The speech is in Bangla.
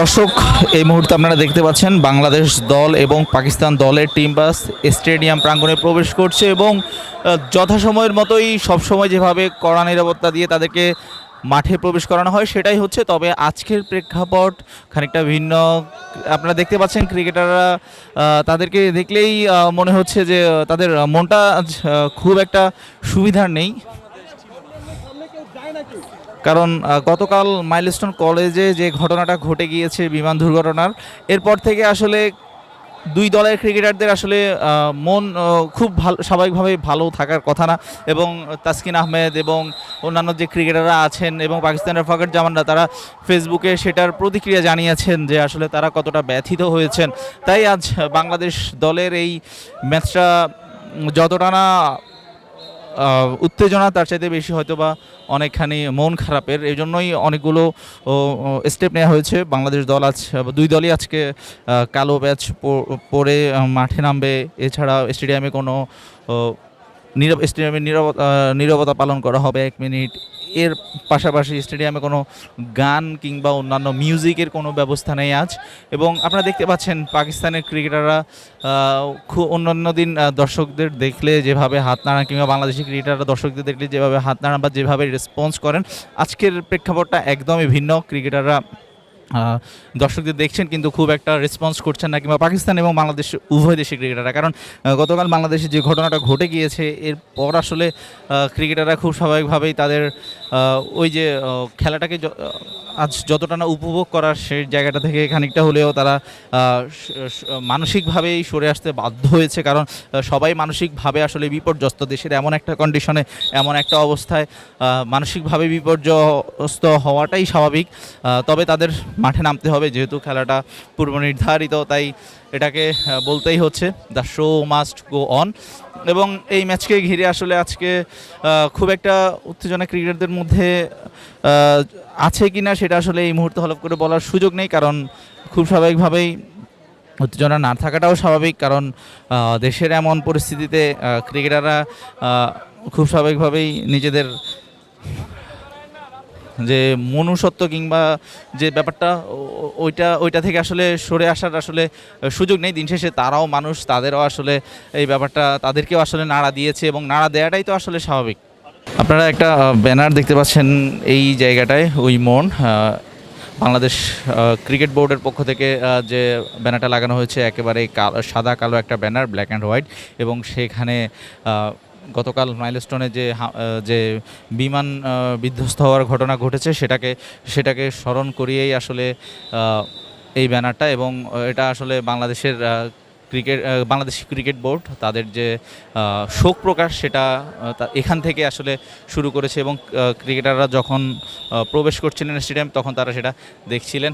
দর্শক, এই মুহূর্তে আপনারা দেখতে পাচ্ছেন বাংলাদেশ দল এবং পাকিস্তান দলের টিম বাস স্টেডিয়াম প্রাঙ্গণে প্রবেশ করছে এবং যথাসময়ের মতোই সবসময় যেভাবে কড়া নিরাপত্তা দিয়ে তাদেরকে মাঠে প্রবেশ করানো হয় সেটাই হচ্ছে। তবে আজকের প্রেক্ষাপট খানিকটা ভিন্ন। আপনারা দেখতে পাচ্ছেন ক্রিকেটাররা তাদেরকে দেখলেই মনে হচ্ছে যে তাদের মনটা খুব একটা সুবিধার নেই। কারণ গতকাল মাইলস্টোন কলেজে যে ঘটনাটা ঘটে গিয়েছে বিমান দুর্ঘটনার, এরপর থেকে আসলে দুই দলের ক্রিকেটারদের আসলে মন খুব ভালো, স্বাভাবিকভাবে ভালো থাকার কথা না। এবং তাসকিন আহমেদ এবং অন্যান্য যে ক্রিকেটাররা আছেন এবং পাকিস্তানের ফকেট জামানরা, তারা ফেসবুকে সেটার প্রতিক্রিয়া জানিয়েছেন যে আসলে তারা কতটা ব্যথিত হয়েছেন। তাই আজ বাংলাদেশ দলের এই ম্যাচটা যতটা না উত্তেজনা তার চাইতে বেশি হয়তো বা অনেকখানি মন খারাপের। এই জন্যই অনেকগুলো স্টেপ নেওয়া হয়েছে। বাংলাদেশ দল আজ দুই দলই আজকে কালো ব্যাচ পরে মাঠে নামবে। এছাড়া স্টেডিয়ামে কোনো নীরব স্টেডিয়ামে নীরবতা নীরবতা পালন করা হবে এক মিনিট। এর পাশাপাশি স্টেডিয়ামে কোনো গান কিংবা অন্যান্য মিউজিকের কোনো ব্যবস্থা নেই আজ। এবং আপনারা দেখতে পাচ্ছেন পাকিস্তানের ক্রিকেটাররা খুব অন্যান্য দিন দর্শকদের দেখলে যেভাবে হাত নাড়ান কিংবা বাংলাদেশি ক্রিকেটাররা দর্শকদের দেখলে যেভাবে হাত নাড়ান বা যেভাবে রেসপন্স করেন, আজকের প্রেক্ষাপটটা একদমই ভিন্ন। ক্রিকেটাররা দর্শকদের দেখছেন কিন্তু খুব একটা রেসপন্স করছেন না কিংবা পাকিস্তান এবং বাংলাদেশ, উভয় দেশের ক্রিকেটাররা। কারণ গতকাল বাংলাদেশে যে ঘটনাটা ঘটে গিয়েছে, এরপর আসলে ক্রিকেটাররা খুব স্বাভাবিকভাবেই তাদের ওই যে খেলাটাকে আজ যতটা না উপভোগ করার সেই জায়গাটা থেকে খানিকটা হলেও তারা স- স- মানসিকভাবেই সরে আসতে বাধ্য হয়েছে। কারণ সবাই মানসিকভাবে আসলে বিপর্যস্ত। দেশের এমন একটা কন্ডিশনে এমন একটা অবস্থায় মানসিকভাবে বিপর্যস্ত হওয়াটাই স্বাভাবিক। তবে তাদের মাঠে নামতে হবে, যেহেতু খেলাটা পূর্ব নির্ধারিত, তাই এটাকে বলতেই হচ্ছে, the show must go on. এবং এই ম্যাচকে ঘিরে আসলে আজকে খুব একটা উত্তেজনা ক্রিকেটারদের মধ্যে আছে কি না সেটা আসলে এই মুহূর্তে হলফ করে বলার সুযোগ নেই, কারণ খুব স্বাভাবিকভাবেই উত্তেজনা না থাকাটাও স্বাভাবিক, কারণ দেশের এমন পরিস্থিতিতে ক্রিকেটাররা খুব স্বাভাবিকভাবেই নিজেদের যে মনুষ্যত্ব কিংবা যে ব্যাপারটা ওইটা ওইটা থেকে আসলে সরে আসার আসলে সুযোগ নেই দিন শেষে। তারাও মানুষ, তাদেরও আসলে এই ব্যাপারটা, তাদেরকেও আসলে নাড়া দিয়েছে এবং নাড়া দেওয়াটাই তো আসলে স্বাভাবিক। আপনারা একটা ব্যানার দেখতে পাচ্ছেন এই জায়গাটায়, ওই মন বাংলাদেশ ক্রিকেট বোর্ডের পক্ষ থেকে যে ব্যানারটা লাগানো হয়েছে, একেবারে সাদা কালো একটা ব্যানার, ব্ল্যাক অ্যান্ড হোয়াইট এবং সেখানে গতকাল মাইলস্টোনে যে যে বিমান বিধ্বস্ত হওয়ার ঘটনা ঘটেছে, সেটাকে সেটাকে স্মরণ করিয়েই আসলে এই ব্যানারটা এবং এটা আসলে বাংলাদেশের ক্রিকেট বাংলাদেশ ক্রিকেট বোর্ড, তাদের যে শোক প্রকাশ, সেটা এখান থেকে আসলে শুরু করেছে এবং ক্রিকেটাররা যখন প্রবেশ করছিলেন স্টেডিয়াম, তখন তারা সেটা দেখছিলেন।